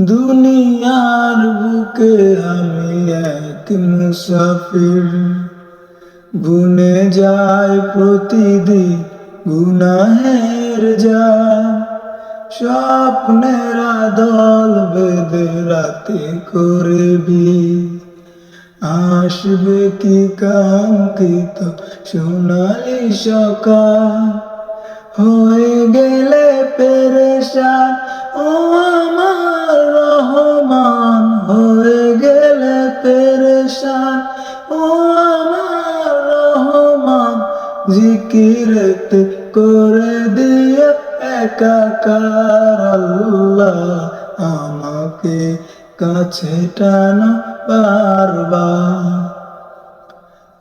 দুনিয়ার বুকে আমি এক মুসাফির। গুনে যায় প্রতিদিন গুনাহের যায় স্বপ্নের দল বেঁধে রাতে করবি। আসবে কি কাঙ্ক্ষিত সোনালি সকাল? হয়ে গেলে পেরেশান জিকিরতে করে দিয়ে একাকার আল্লাহ আমাকে কাছে টানো বারবার।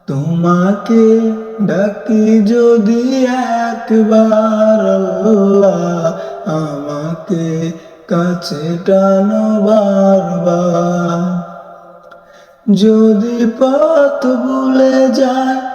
তোমাকে ডাকি যদি একবার আল্লাহ আমাকে কাছে টানো বারবার। যদি পথ ভুলে যায়